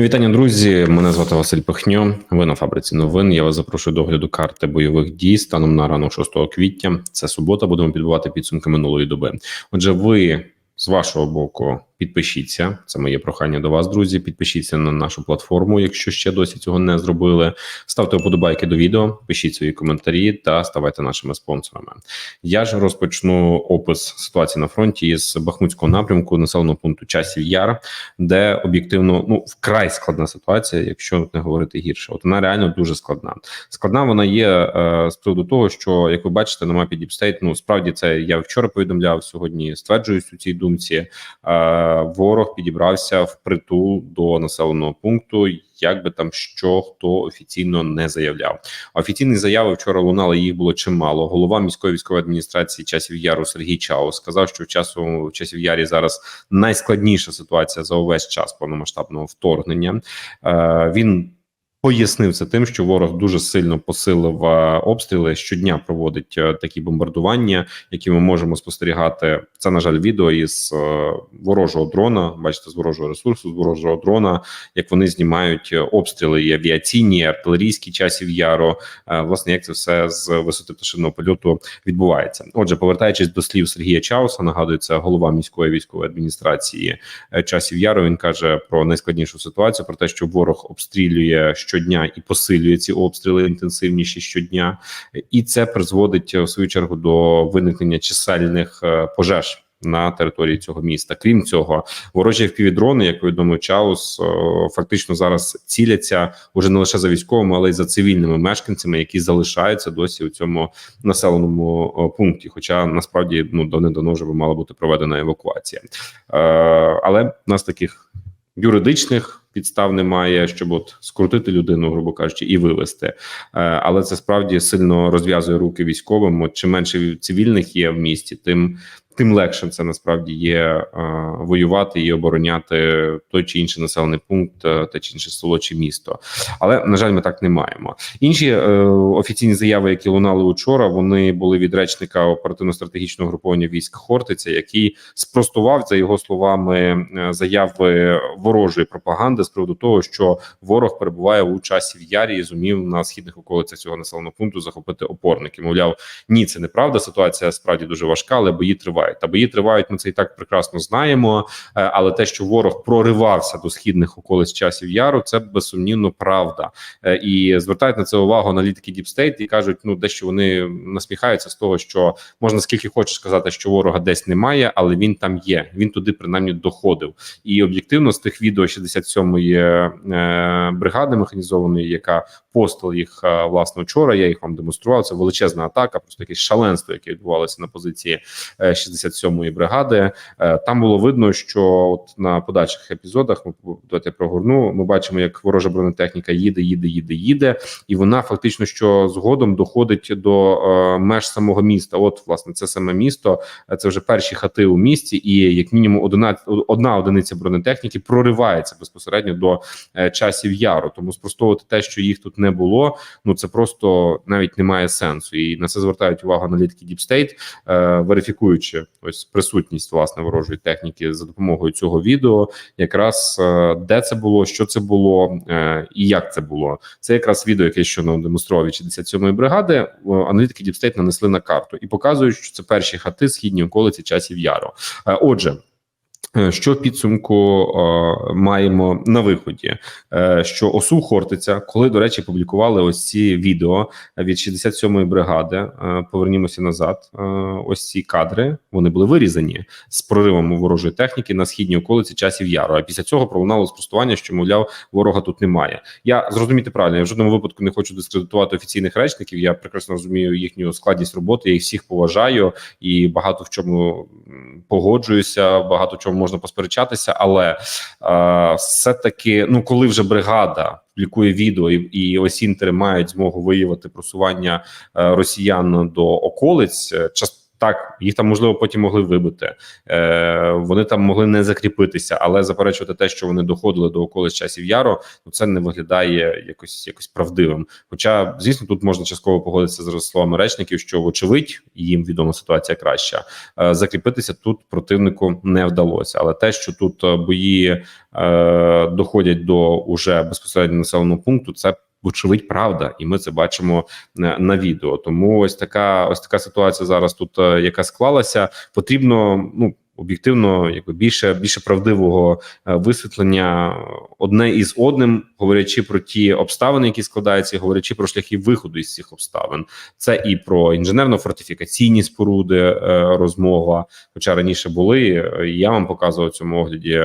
Вітання, друзі. Мене звати Василь Пихньо. Ви на фабриці новин. Я вас запрошую до огляду карти бойових дій станом на ранок 6 квітня. Це субота. Будемо підбувати підсумки минулої доби. Отже, ви з вашого боку підпишіться. Це моє прохання до вас, друзі. Підпишіться на нашу платформу, якщо ще досі цього не зробили. Ставте вподобайки до відео, пишіть свої коментарі та ставайте нашими спонсорами. Я ж розпочну опис ситуації на фронті із Бахмутського напрямку населеного пункту Часів Яр, де об'єктивно ну вкрай складна ситуація, якщо не говорити гірше. От вона реально дуже складна. Складна вона є е, з приводу того, що як ви бачите на мапі State, ну справді це я вчора повідомляв сьогодні. Стверджуюсь у цій думці. Е, ворог підібрався в притул до населеного пункту. Як би там що хто офіційно не заявляв, офіційні заяви вчора лунали. Їх було чимало. Голова міської військової адміністрації часів яру Сергій Чао сказав, що в часу в часів ярі зараз найскладніша ситуація за увесь час повномасштабного вторгнення. Е, Він Пояснив це тим, що ворог дуже сильно посилив е, обстріли. Щодня проводить е, такі бомбардування, які ми можемо спостерігати. Це на жаль, відео із е, ворожого дрона. Бачите, з ворожого ресурсу, з ворожого дрона, як вони знімають обстріли і авіаційні, і артилерійські часів яру. Е, Власне, як це все з висоти пташиного польоту відбувається. Отже, повертаючись до слів Сергія Чауса, нагадую, це голова міської військової адміністрації часів яру. Він каже про найскладнішу ситуацію, про те, що ворог обстрілює щодня і посилює ці обстріли інтенсивніші щодня, і це призводить е, в свою чергу до виникнення чисельних е, пожеж. На території цього міста, крім цього, ворожі впівдрони, як повідомив Чаус, е, фактично зараз ціляться уже не лише за військовими, але й за цивільними мешканцями, які залишаються досі у цьому населеному пункті. Хоча насправді ну давно вже би мала бути проведена евакуація, Е, але в нас таких юридичних підстав немає, щоб от скрутити людину, грубо кажучи, і вивести. Е, Але це справді сильно розв'язує руки військовим. От чим менше цивільних є в місті, тим тим легше це насправді є е, воювати і обороняти той чи інший населений пункт, е, те чи інше село чи місто. Але на жаль, ми так не маємо. Інші е, офіційні заяви, які лунали учора, вони були від речника оперативно-стратегічного груповання військ Хортиця, який спростував за його словами заяви ворожої пропаганди з приводу того, що ворог перебуває у часі в ярі і зумів на східних околицях цього населеного пункту захопити опорники. Мовляв, ні, це неправда. Ситуація справді дуже важка, але бої тривають. Та бої тривають. Ми це і так прекрасно знаємо. Е, Але те, що ворог проривався до східних околиць часів яру, це безсумнівно правда. Е, І звертають на це увагу аналітики State і кажуть, ну дещо вони насміхаються з того, що можна скільки хочеш сказати, що ворога десь немає, але він там є. Він туди принаймні доходив. І об'єктивно з тих відео 67-ї е, бригади механізованої, яка постила їх власне вчора. Я їх вам демонстрував. Це величезна атака, просто якесь шаленство, яке відбувалося на позиції е, 67-ї бригади. Е, Там було видно, що от на подальших епізодах ми давайте прогорну. Ми бачимо, як ворожа бронетехніка їде, їде, їде, їде, і вона фактично що згодом доходить до е, меж самого міста. От власне це саме місто. е, Це вже перші хати у місті, і як мінімум одна, одна одиниця бронетехніки проривається безпосередньо до часів яру. Тому спростовувати те, що їх тут не було. Ну це просто навіть не має сенсу. І на це звертають увагу аналітики Deep State, е, верифікуючи ось присутність власне ворожої техніки за допомогою цього відео. Якраз е, де це було, що це було е, і як це було. Це якраз відео, яке що нам демонстрував від 67-ї бригади. Аналітики Діпстейт нанесли на карту і показують, що це перші хати східні околиці часів яру. Е, Отже. Е, Що в підсумку е, маємо на виході? Е, що ОСУ Хортиця, коли до речі, публікували ось ці відео від 67-ї бригади. Повернімося назад. Ось ці кадри вони були вирізані з проривом ворожої техніки на східній околиці часів яру. А після цього пролунало спростування, що мовляв, ворога тут немає. Я зрозуміти правильно. Я в жодному випадку не хочу дискредитувати офіційних речників. Я прекрасно розумію їхню складність роботи. Я їх всіх поважаю і багато в чому погоджуюся. Багато в чому можна посперечатися, але е, все таки, ну коли вже бригада публікує відео, і, і ось інтери мають змогу виявити просування е, росіян до околиць. е, час Так, їх там можливо потім могли вибити. Е, Вони там могли не закріпитися, але заперечувати те, що вони доходили до околиць часів яру, ну це не виглядає якось якось правдивим. Хоча, звісно, тут можна частково погодитися з словами речників, що вочевидь їм відома ситуація краща. Е, Закріпитися тут противнику не вдалося. Але те, що тут е, бої е, доходять до уже безпосередньо населеного пункту, це. Вочевидь, правда, і ми це бачимо на, на відео. Тому ось така ось така ситуація зараз тут, е, яка склалася, потрібно ну. Об'єктивно, якби більше більше правдивого е, висвітлення одне із одним, говорячи про ті обставини, які складаються, говорячи про шляхи виходу із цих обставин. Це і про інженерно-фортифікаційні споруди е, розмова. Хоча раніше були, е, я вам показував в цьому огляді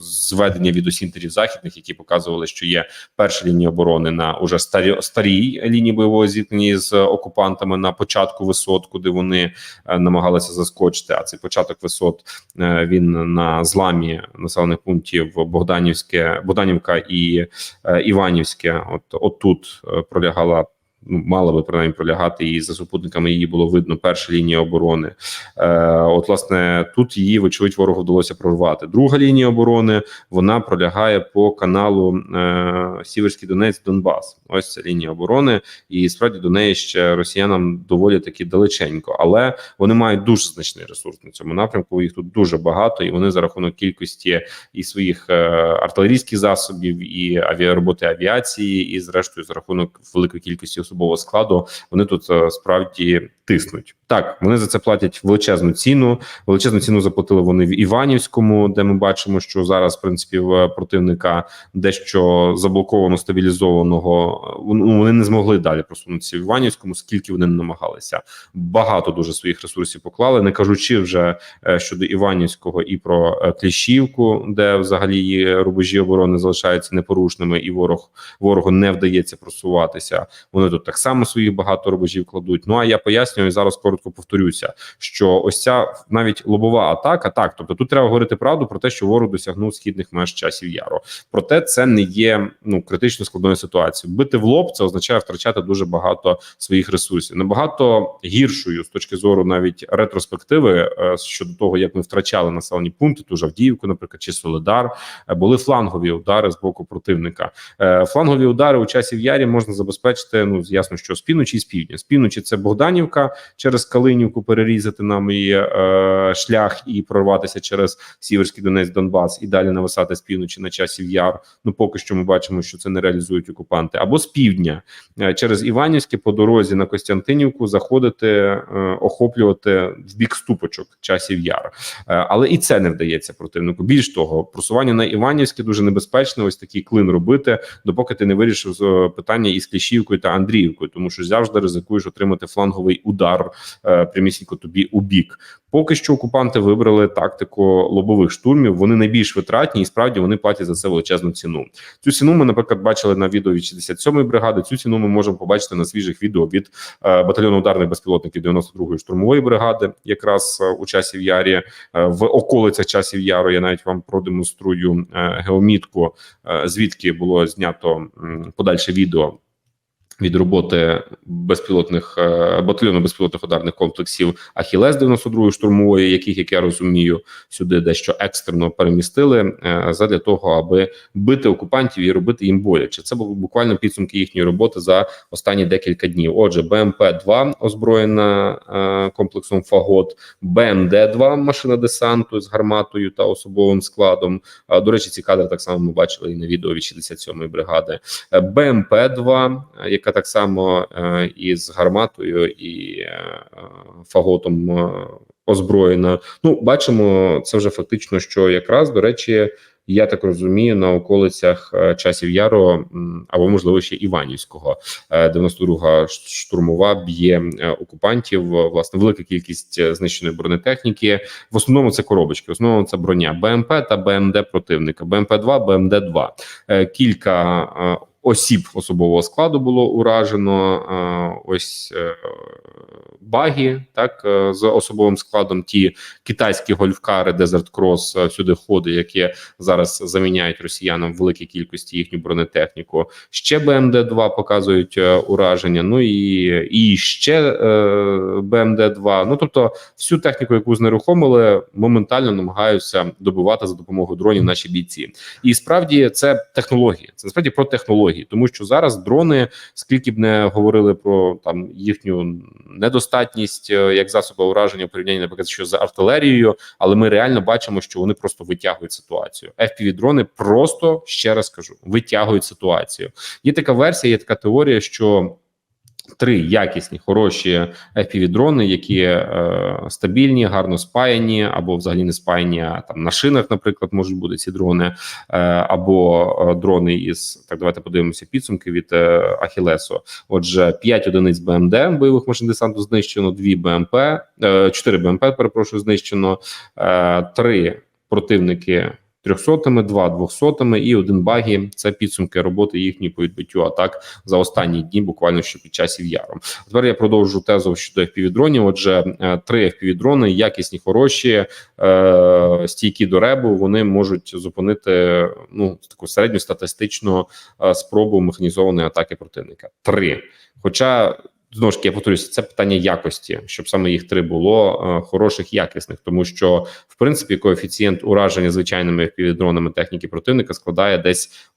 зведення відеосінтерів західних, які показували, що є перша лінія оборони на уже старі старій лінії бойового зіткнення з окупантами на початку висот, куди вони намагалися заскочити. А цей початок висот е, він на зламі населених пунктів Богданівське, Богданівка і е, Іванівське. От отут е, пролягала. Ну, мала би принаймні пролягати і за супутниками її було видно перша лінія оборони. Е, От, власне, тут її, вочевидь, ворогу вдалося прорвати. Друга лінія оборони вона пролягає по каналу е, Сіверський Донець, Донбас. Ось ця лінія оборони, і справді до неї ще росіянам доволі таки далеченько, але вони мають дуже значний ресурс на цьому напрямку. Їх тут дуже багато, і вони за рахунок кількості і своїх е, артилерійських засобів, і авіароботи авіації, і зрештою за рахунок великої кількості особового складу, вони тут е, справді тиснуть. Так, вони за це платять величезну ціну. Величезну ціну заплатили вони в Іванівському, де ми бачимо, що зараз в принципі в противника дещо заблоковано стабілізованого. Ну, вони не змогли далі просунутися в Іванівському, скільки вони не намагалися. Багато дуже своїх ресурсів поклали, не кажучи вже е, щодо Іванівського і про е, Кліщівку, де взагалі рубежі оборони залишаються непорушними, і ворог ворогу не вдається просуватися. Вони тут так само своїх багато рубежів кладуть. Ну а я пояснюю зараз коротко повторюся, що ось ця навіть лобова атака, так тобто тут треба говорити правду про те, що ворог досягнув східних меж часів яру. Проте це не є ну критично складною ситуацією. Бити в лоб це означає втрачати дуже багато своїх ресурсів. Набагато гіршою з точки зору навіть ретроспективи е, щодо того, як ми втрачали населені пункти, ту Жавдіївку, наприклад, чи Солидар, е, були флангові удари з боку противника. Е, Флангові удари у часів ярі можна забезпечити. Ну ясно, що з півночі і з півдня. З півночі це Богданівка через Калинівку перерізати нам її е, шлях і прорватися через Сіверський Донець, Донбас і далі нависати з півночі на часів яр. Ну поки що ми бачимо, що це не реалізують окупанти, або з півдня е, через Іванівське по дорозі на Костянтинівку заходити, е, охоплювати в бік ступочок часів яр. Е, але і це не вдається противнику. Більш того, просування на Іванівське дуже небезпечно. Ось такий клин робити, допоки ти не вирішив е, питання із Кліщівкою та Андріївкою, тому що завжди ризикуєш отримати фланговий удар е, прямісінько тобі у бік. Поки що окупанти вибрали тактику лобових штурмів. Вони найбільш витратні, і справді вони платять за це величезну ціну. Цю ціну ми, наприклад, бачили на відео від 67-ї бригади. Цю ціну ми можемо побачити на свіжих відео від е, батальйону ударних безпілотників 92-ї штурмової бригади, якраз е, у часів ярі в околицях часів яру. Я навіть вам продемонструю геомітку, звідки було знято подальше відео від роботи безпілотних е, батальйону безпілотних ударних комплексів Ахілес 92-ї штурмової, яких як я розумію, сюди дещо екстрено перемістили е, задля того, аби бити окупантів і робити їм боляче. Це були буквально підсумки їхньої роботи за останні декілька днів. Отже, БМП 2 озброєна е, комплексом Фагот, БМД 2 машина десанту з гарматою та особовим складом. До речі, ці кадри так само ми бачили і на відео від 67-ї бригади. БМП 2 е, яка так само е, із гарматою і е, фаготом е, озброєна. Ну, бачимо, це вже фактично, що якраз до речі. Я так розумію, на околицях часів яру або можливо ще Іванівського. Е, 92-га штурмова б'є окупантів. Власне, велика кількість знищеної бронетехніки. В основному це коробочки, в основному це броня БМП та БМД противника. БМП 2 БМД 2 Е, Кілька осіб особового складу було уражено. е, Ось е, баги, так е, з особовим складом. Ті китайські гольфкари Desert Cross всюди ходи, які зараз заміняють росіянам в великій кількості їхню бронетехніку. Ще БМД 2 показують ураження. Ну і, і ще е, БМД 2 Ну тобто, всю техніку, яку знерухомили, моментально намагаються добивати за допомогою дронів наші бійці. І справді це технології. Це насправді про технології, тому що зараз дрони, скільки б не говорили про там їхню недостатність е, як засоби ураження в порівнянні, наприклад, що з артилерією, але ми реально бачимо, що вони просто витягують ситуацію. fpv дрони просто ще раз кажу, витягують ситуацію. Є така версія, є така теорія, що. Три якісні, хороші fpv дрони, які е, стабільні, гарно спаяні, або взагалі не спаяні а там на шинах, наприклад, можуть бути ці дрони, е, або е, дрони із так. Давайте подивимося підсумки від е, Ахілесу. Отже, 5 одиниць БМД бойових машин десанту знищено, 2 БМП, е, 4 БМП, перепрошую, знищено, е, 3 противники. Трьохсотими, два двохсотими і один багі. Це підсумки роботи їхньої по відбиттю атак за останні дні, буквально що під часів яром. Тепер я продовжу тезу щодо FPV-дронів. Отже, е, три FPV-дрони, якісні, хороші, е, стійкі до ребу. Вони можуть зупинити ну таку середню статистичну е, спробу механізованої атаки противника. Три. Хоча знову ж таки, я повторюся, це питання якості, щоб саме їх три було е, хороших, якісних, тому що в принципі коефіцієнт ураження звичайними FPV-дронами техніки противника складає десь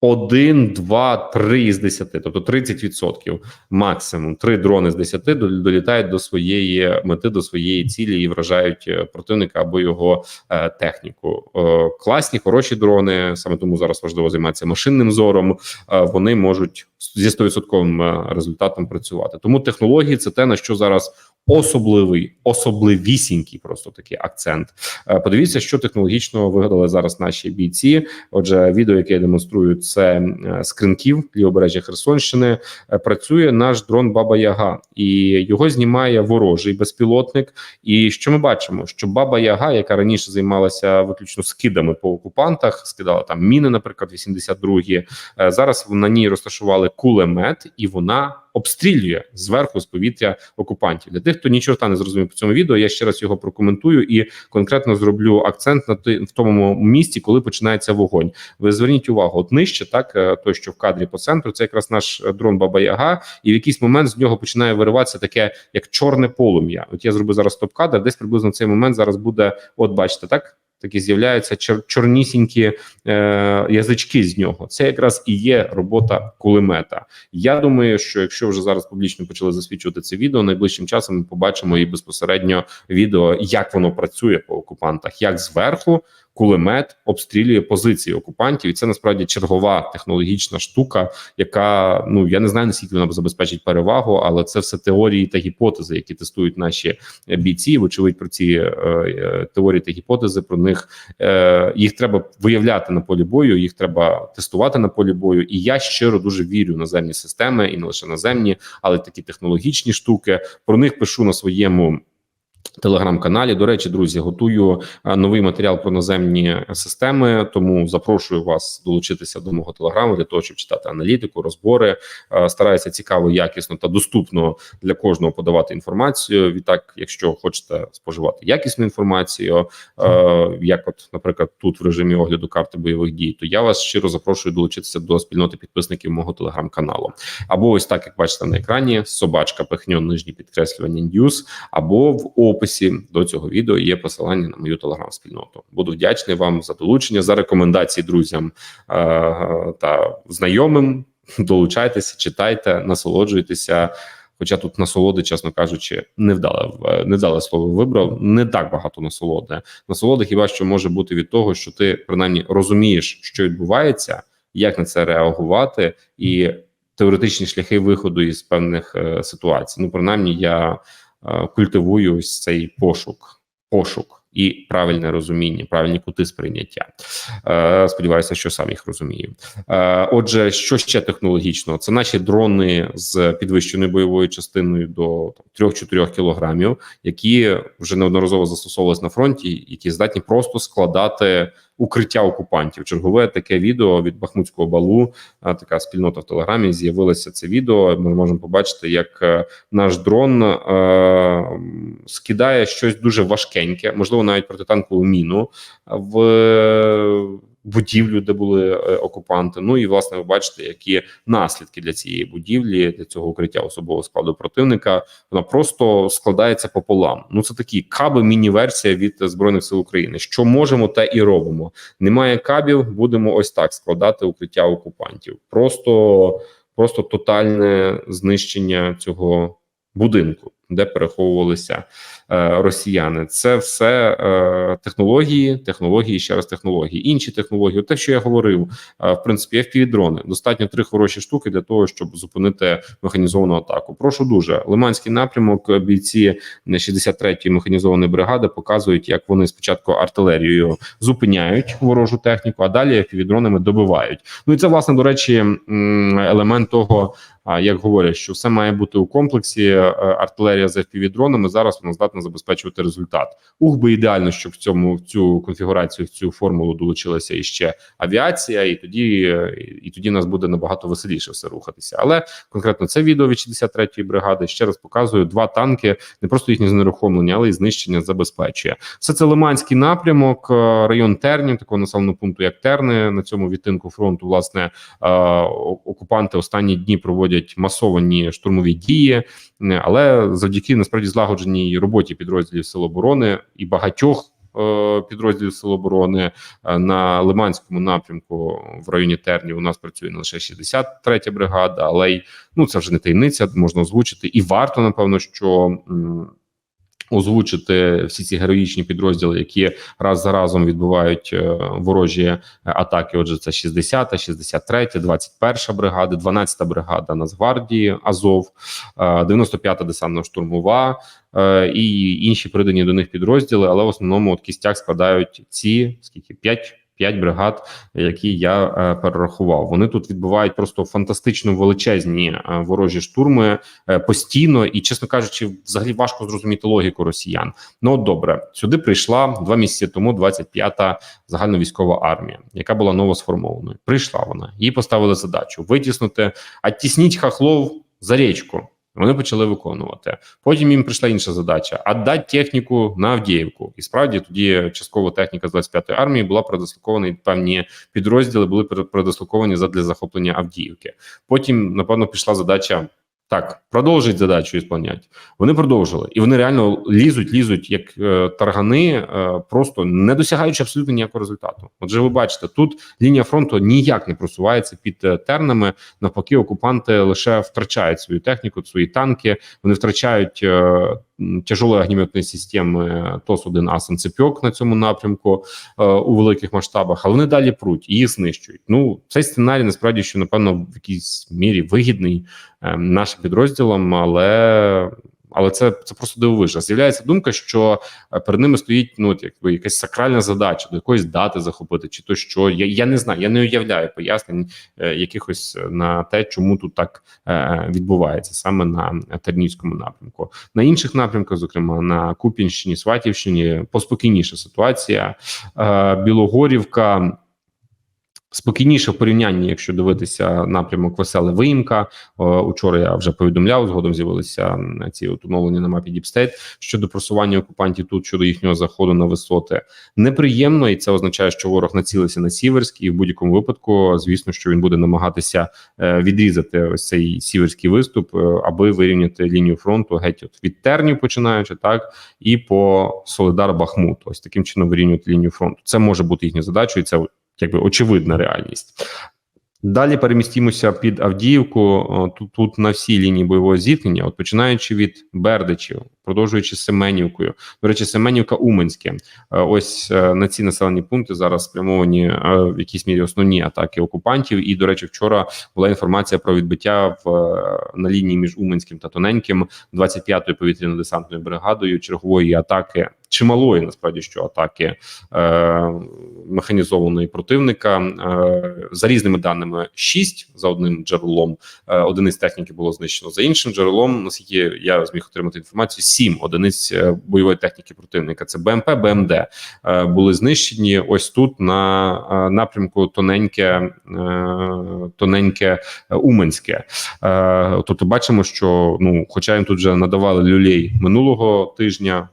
1, 2, 3 із 10, тобто 30% максимум. Три дрони з 10 дол- долітають до своєї мети, до своєї цілі і вражають е, противника або його е, техніку. Е, класні, хороші дрони. Саме тому зараз важливо займатися машинним зором. Е, вони можуть зі 100% е, результатом працювати. Тому технології це те на що зараз особливий, особливісінький просто такий акцент. Е, Подивіться, що технологічно вигадали зараз наші бійці. Отже, відео, яке я демонструю, це скринків з лівобережжя Херсонщини. Е, Працює наш дрон Баба Яга, і його знімає ворожий безпілотник. І що ми бачимо? Що Баба Яга, яка раніше займалася виключно скидами по окупантах, скидала там міни, наприклад, 82-гі, е, зараз на ній розташували кулемет, і вона обстрілює зверху з повітря окупантів. Для тих, хто нічого не зрозумів по цьому відео, я ще раз його прокоментую і конкретно зроблю акцент на ти в тому місці, коли починається вогонь. Ви зверніть увагу, от нижче, так е, той, що в кадрі по центру, це якраз наш е, дрон Баба Яга, і в якийсь момент з нього починає вириватися таке, як чорне полум'я. От я зробив зараз стоп-кадр, десь приблизно цей момент зараз буде. От бачите, так. Такі з'являються чор чорнісінькі е, язички з нього. Це якраз і є робота кулемета. Я думаю, що якщо вже зараз публічно почали засвідчувати це відео, найближчим часом ми побачимо і безпосередньо відео, як воно працює по окупантах, як зверху кулемет обстрілює позиції окупантів, і це насправді чергова технологічна штука, яка ну я не знаю наскільки вона забезпечить перевагу, але це все теорії та гіпотези, які тестують наші е, бійці. Вочевидь про ці е, е, теорії та гіпотези. Про них е, їх треба виявляти на полі бою, їх треба тестувати на полі бою. І я щиро дуже вірю в наземні системи, і не лише наземні, але такі технологічні штуки. Про них пишу на своєму. Телеграм-каналі до речі, друзі, готую новий матеріал про наземні системи. Тому запрошую вас долучитися до мого телеграму для того, щоб читати аналітику, розбори. А, стараюся цікаво, якісно та доступно для кожного подавати інформацію. Відтак, якщо хочете споживати якісну інформацію, е, як, от, наприклад, тут в режимі огляду карти бойових дій, то я вас щиро запрошую долучитися до спільноти підписників мого телеграм-каналу. Або ось так, як бачите на екрані, собачка пихньо нижні підкреслювання Ньюс, або в описі до цього відео є посилання на мою телеграм-спільноту. Буду вдячний вам за долучення, за рекомендації друзям е, та знайомим. Долучайтеся, читайте, насолоджуйтеся. Хоча тут насолоди, чесно кажучи, невдале невдале слово вибрав. Не так багато насолоди. Насолода хіба що може бути від того, що ти принаймні розумієш, що відбувається, як на це реагувати, і теоретичні шляхи виходу із певних е, ситуацій. Ну, принаймні, я е, культивую ось цей пошук, пошук. І правильне розуміння, правильні кути сприйняття. Е, Сподіваюся, що сам їх розумію. Е, Отже, що ще технологічно? Це наші дрони з підвищеною бойовою частиною до там, 3-4 кілограмів, які вже неодноразово застосовувалися на фронті, які здатні просто складати укриття окупантів. Чергове таке відео від Бахмутського балу. Така спільнота в телеграмі з'явилося це відео. Ми можемо побачити, як е, наш дрон е, скидає щось дуже важкеньке, можливо, навіть протитанкову міну в е, будівлю, де були е, окупанти. Ну і власне ви бачите, які наслідки для цієї будівлі, для цього укриття особового складу противника. Вона просто складається пополам. Ну це такі каби, міні-версія від збройних сил України. Що можемо, те і робимо. Немає кабів, будемо ось так складати укриття окупантів. Просто, просто тотальне знищення цього будинку, де переховувалися е, росіяни. Це все е, технології, технології, ще раз технології, інші технології. Те, що я говорив, е, в принципі, FPV-дрони. Достатньо три хороші штуки для того, щоб зупинити механізовану атаку. Прошу дуже Лиманський напрямок. Бійці 63-ї механізованої бригади показують, як вони спочатку артилерією зупиняють ворожу техніку, а далі FPV-дронами добивають. Ну і це власне до речі, елемент того. А як говорять, що все має бути у комплексі е, артилерія з FPV-дронами, зараз вона здатна забезпечувати результат. Ух би ідеально, щоб в цьому в цю конфігурацію, в цю формулу долучилася іще авіація, і тоді е, і тоді нас буде набагато веселіше все рухатися. Але конкретно це відео від 63-ї бригади ще раз показує два танки, не просто їхнє знерухомлення, але й знищення забезпечує. Все це Лиманський напрямок, е, район Тернів, такого населеного пункту, як Терни на цьому відтинку фронту. Власне окупанти останні дні проводять масовані штурмові дії, е, але завдяки насправді злагодженій роботі підрозділів Сил оборони і багатьох. е, Підрозділів Сил оборони е, на Лиманському напрямку в районі Тернів у нас працює не лише 63-я бригада, але й ну це вже не таємниця, можна озвучити, і варто напевно, що озвучити всі ці героїчні підрозділи, які раз за разом відбувають е, ворожі е, атаки. Отже, це 60-та, 63 21 бригада, 12-та бригада Нацгвардії Азов, е, 95-та десантно-штурмова е, і інші придані до них підрозділи. Але в основному от кістяк складають ці скільки 5 П'ять бригад, які я е, перерахував. Вони тут відбувають просто фантастично величезні е, ворожі штурми е, постійно, і чесно кажучи, взагалі важко зрозуміти логіку росіян. Ну добре, сюди прийшла два місяці тому 25-та загальновійськова армія, яка була новосформованою. Прийшла вона, їй поставили задачу витіснути, а тісніть хахлов за річку. Вони почали виконувати. Потім їм прийшла інша задача: віддати техніку на Авдіївку. І справді тоді частково техніка з 25-ї армії була продислокована, і певні підрозділи були предислоковані задля захоплення Авдіївки. Потім, напевно, пішла задача. Так, продовжить задачу ісполнять. Вони продовжили, і вони реально лізуть, лізуть як е, таргани, е, просто не досягаючи абсолютно ніякого результату. Отже, ви бачите, тут лінія фронту ніяк не просувається під е, тернами. Навпаки, окупанти лише втрачають свою техніку, свої танки. Вони втрачають е, м, огнеметної системи ТОС-1 Асан Цепьок на цьому напрямку е, у великих масштабах, але вони далі пруть і їх знищують. Ну цей сценарій насправді що напевно в якійсь мірі вигідний е, нашим підрозділам, але. Але це це просто дивовижно. З'являється думка, що е, перед ними стоїть ну якби якась сакральна задача до якоїсь дати захопити, чи то що я я не знаю. Я не уявляю пояснень е, якихось на те, чому тут так е, відбувається саме на Тернівському напрямку. На інших напрямках, зокрема на Купінщині, Сватівщині, поспокійніша ситуація. Е, Білогорівка. Спокійніше в порівнянні, якщо дивитися напрямок веселе виїмка. Учора я вже повідомляв. Згодом з'явилися ці от оновлення на мапі Діпстейт щодо просування окупантів тут щодо їхнього заходу на висоти. Неприємно, і це означає, що ворог націлився на Сіверськ, і в будь-якому випадку, звісно, що він буде намагатися е, відрізати ось цей сіверський виступ, е, аби вирівняти лінію фронту геть от від тернів, починаючи так, і по Солидар Бахмут. Ось таким чином вирівнювати лінію фронту. Це може бути їхньою задачою. і Це якби очевидна реальність. Далі перемістимося під Авдіївку. Тут, тут на всій лінії бойового зіткнення, от починаючи від Бердичів, продовжуючи Семенівкою. До речі, Семенівка Уменське. Е, Ось е, на ці населені пункти зараз спрямовані е, в якійсь мірі основні атаки окупантів. І, до речі, вчора була інформація про відбиття в на лінії між Уменським та Тоненьким 25-ї повітряно-десантною бригадою чергової атаки чималої насправді що атаки е, механізованої противника. Е, за різними даними, 6 за одним джерелом е, одиниць техніки було знищено. За іншим джерелом, наскільки я зміг отримати інформацію, 7 одиниць е, бойової техніки противника. Це БМП, БМД е, були знищені. Ось тут на е, напрямку тоненьке, е, тоненьке е, Уманське. Е, тобто, бачимо, що ну, хоча їм тут вже надавали люлей минулого тижня.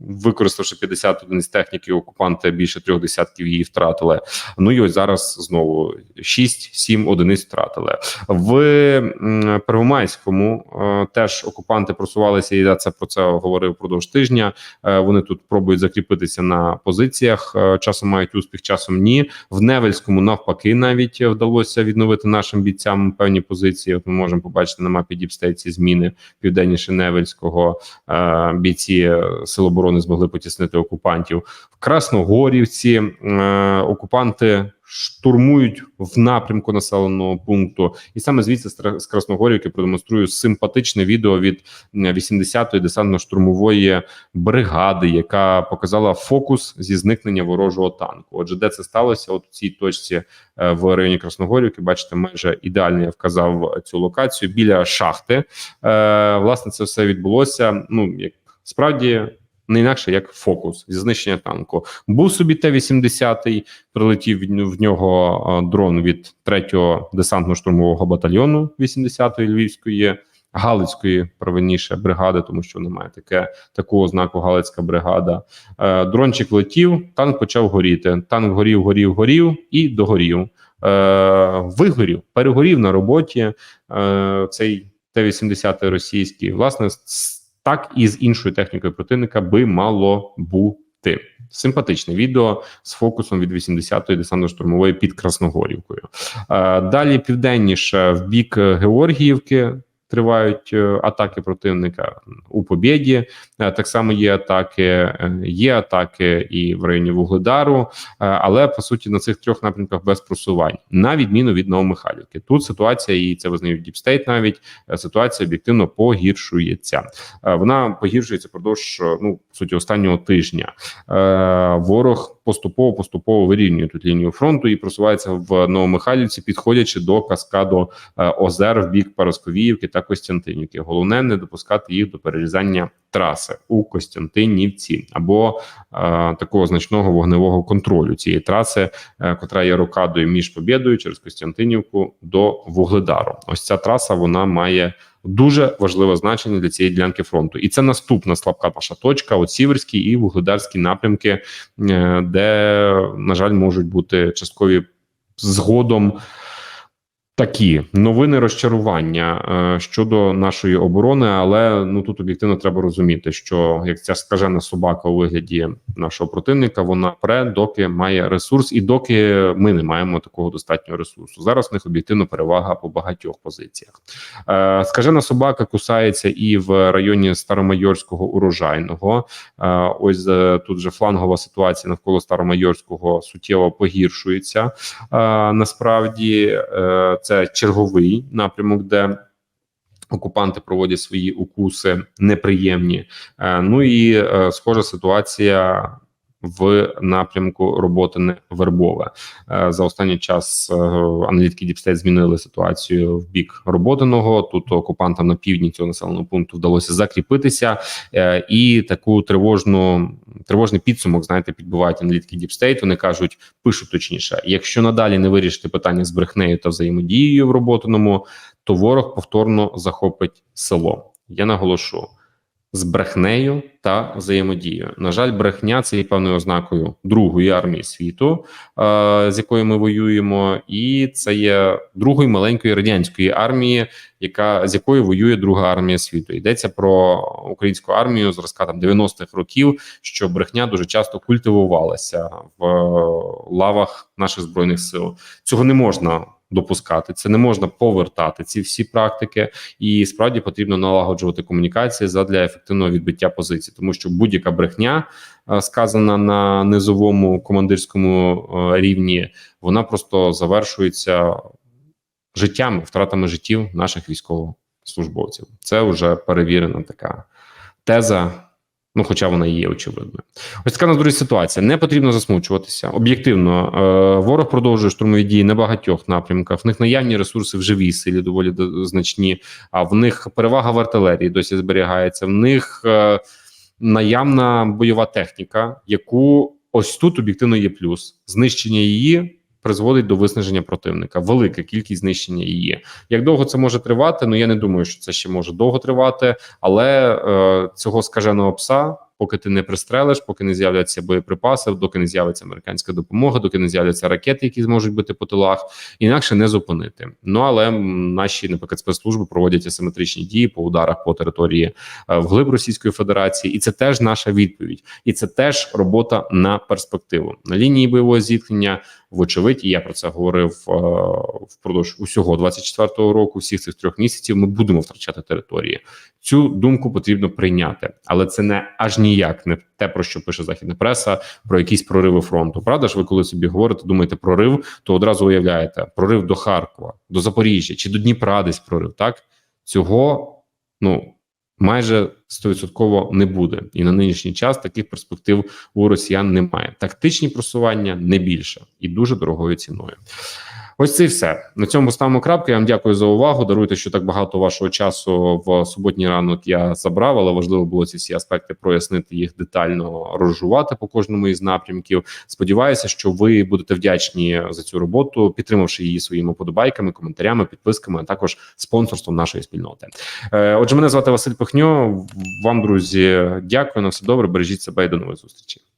Використавши 50 одиниць техніки, окупанти більше трьох десятків її втратили. Ну і ось зараз знову 6-7 одиниць втратили в Первомайському. е, Теж окупанти просувалися, і я це про це говорив впродовж тижня. Е, Вони тут пробують закріпитися на позиціях. е, Часом мають успіх, часом ні. В Невельському навпаки навіть вдалося відновити нашим бійцям певні позиції. От ми можемо побачити на мапі Діпстейт ці зміни південніше Невельського. Бійці Сил оборони змогли потіснити окупантів в Красногорівці. е, Окупанти штурмують в напрямку населеного пункту, і саме звідси з Красногорівки продемонструю симпатичне відео від е, 80-ї десантно-штурмової бригади, яка показала фокус зі зникнення ворожого танку. Отже, де це сталося? От у цій точці е, в районі Красногорівки, бачите, майже ідеально я вказав цю локацію біля шахти. Е, Власне, це все відбулося. Ну як справді. Не інакше як фокус зі знищення танку. Був собі Т-80, прилетів в нього дрон від 3-го десантно-штурмового батальйону 80-ї Львівської, Галицької правильніше бригади, тому що немає таке таку ознаку Галицька бригада. Е, дрончик летів, танк почав горіти. Танк горів, горів, горів і догорів. Е, вигорів, перегорів на роботі. Е, цей Т-80 російський. Власне, так і з іншою технікою противника би мало бути. Симпатичне відео з фокусом від 80-ї десантно-штурмової під Красногорівкою. Е, далі південніше в бік Георгіївки. Тривають е, атаки противника у Побєді. Е, Так само є атаки, е, є атаки і в районі Вугледару, але по суті на цих трьох напрямках без просувань, на відміну від Новомихайлівки. Тут ситуація, і це визнають Діпстейт навіть ситуація об'єктивно погіршується. Вона погіршується впродовж е, ну по суті останнього тижня. Ворог поступово поступово вирівнює тут лінію фронту і просувається в Новомихайлівці, підходячи до каскаду озер в бік Парасковіївки та Костянтинівки. Головне не допускати їх до перерізання траси у Костянтинівці або е, такого значного вогневого контролю цієї траси, е, котра є рокадою між Побєдою через Костянтинівку до Вугледару. Ось ця траса вона має. Дуже важливе значення для цієї ділянки фронту, і це наступна слабка наша точка: от Сіверський і Вугледарські напрямки, е, де на жаль можуть бути часткові згодом такі новини розчарування е, щодо нашої оборони. Але ну тут об'єктивно треба розуміти, що як ця скажена собака у вигляді нашого противника, вона пре, доки має ресурс, і доки ми не маємо такого достатнього ресурсу. Зараз в них об'єктивно перевага по багатьох позиціях. Е, скажена собака кусається і в районі Старомайорського урожайного. Е, ось тут же флангова ситуація навколо Старомайорського суттєво погіршується. Насправді це черговий напрямок, де окупанти проводять свої укуси неприємні. Е, ну і е, схожа ситуація. В напрямку роботи не вербове Е, за останній час е, аналітики Діпстейт змінили ситуацію в бік роботиного. Тут окупантам на півдні цього населеного пункту вдалося закріпитися, е, і таку тривожну тривожний підсумок. Знаєте, підбивають аналітики Діпстейт. Вони кажуть, пишуть точніше: якщо надалі не вирішити питання з брехнею та взаємодією в роботиному, то ворог повторно захопить село. Я наголошу. З брехнею та взаємодією. На жаль, брехня це є певною ознакою другої армії світу, е, з якою ми воюємо, і це є другої маленької радянської армії, яка з якою воює друга армія світу. Йдеться про українську армію зразка там 90-х років, що брехня дуже часто культивувалася в лавах наших збройних сил. Цього не можна. Допускати. Це не можна повертати ці всі практики, і справді потрібно налагоджувати комунікації задля ефективного відбиття позицій, тому що будь-яка брехня, е, сказана на низовому командирському е, рівні, вона просто завершується життями, втратами життів наших військовослужбовців. Це вже перевірена така теза Ну, хоча вона є очевидною. Ось така на друзі ситуація. Не потрібно засмучуватися. Об'єктивно, е, ворог продовжує штурмові дії на багатьох напрямках. В них наявні ресурси в живій силі доволі до- значні. А в них перевага в артилерії досі зберігається. В них е, наявна бойова техніка, яку ось тут об'єктивно є плюс. Знищення її призводить до виснаження противника. Велика кількість знищення її. Як довго це може тривати? Ну я не думаю, що це ще може довго тривати, але е, цього скаженого пса. Поки ти не пристрелиш, поки не з'являться боєприпаси, доки не з'явиться американська допомога, доки не з'являться ракети, які зможуть бити по тилах, інакше не зупинити. Ну але наші наприклад спецслужби проводять асиметричні дії по ударах по території е, вглиб Російської Федерації, і це теж наша відповідь, і це теж робота на перспективу на лінії бойового зіткнення. Вочевидь, і я про це говорив е, впродовж усього 24-го року. Всіх цих трьох місяців ми будемо втрачати території. Цю думку потрібно прийняти, але це не аж ніяк не те, про що пише західна преса, про якісь прориви фронту. Правда ж, ви коли собі говорите, думаєте прорив, то одразу уявляєте прорив до Харкова, до Запоріжжя чи до Дніпра десь прорив. Так цього ну майже стовідсотково не буде, і на нинішній час таких перспектив у росіян немає. Тактичні просування не більше і дуже дорогою ціною. Ось це і все на цьому ставимо крапку. Я вам дякую за увагу. Даруйте, що так багато вашого часу в суботній ранок я забрав, але важливо було ці всі аспекти прояснити їх детально розжувати по кожному із напрямків. Сподіваюся, що ви будете вдячні за цю роботу, підтримавши її своїми подобайками, коментарями, підписками, а також спонсорством нашої спільноти. Е, Отже, мене звати Василь Пихньо. Вам, друзі, дякую на все добре. Бережіть себе і до нових зустрічей.